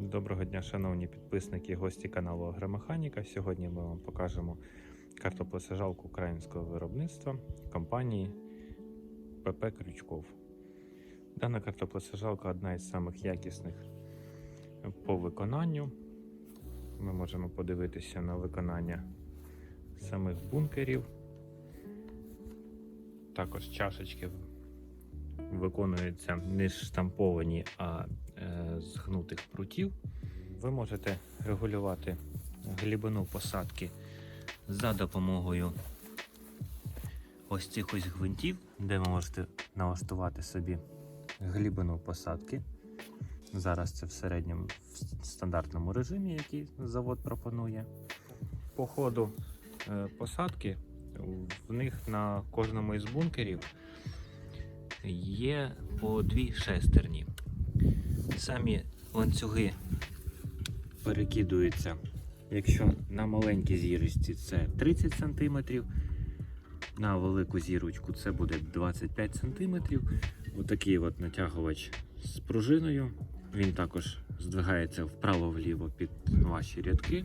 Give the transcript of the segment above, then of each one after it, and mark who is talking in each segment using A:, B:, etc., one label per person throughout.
A: Доброго дня, шановні підписники і гості каналу Агромеханіка. Сьогодні ми вам покажемо картоплесажалку українського виробництва компанії ПП Крючков. Дана картоплесажалка одна із самих якісних по виконанню. Ми можемо подивитися на виконання самих бункерів. Також чашечки виконуються не штамповані, а е, з гнутих прутів. Ви можете регулювати глибину посадки за допомогою ось цих ось гвинтів, де ви можете налаштувати собі глибину посадки. Зараз це в середньому в стандартному режимі, який завод пропонує. По ходу е, посадки в них на кожному із бункерів є по дві шестерні. Самі ланцюги перекидуються, якщо на маленькій зірочці це 30 см, на велику зірочку це буде 25 см. Отакий от натягувач з пружиною. Він також здвигається вправо-вліво під ваші рядки.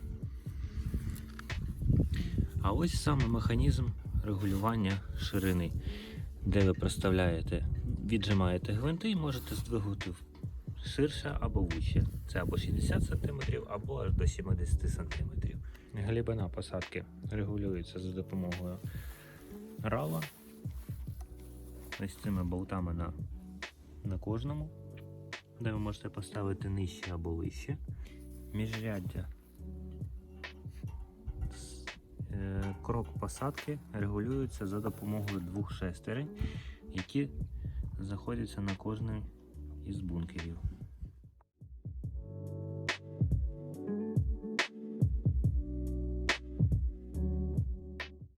A: А ось саме механізм регулювання ширини, де ви проставляєте, віджимаєте гвинти і можете здвигати ширше або вище. Це або 60 см, або аж до 70 см. Глибина посадки регулюється за допомогою рала. Ось цими болтами на, на кожному, де ви можете поставити нижче або вище. Міжряддя Е, крок посадки регулюється за допомогою двох шестерень, які знаходяться на кожному із бункерів.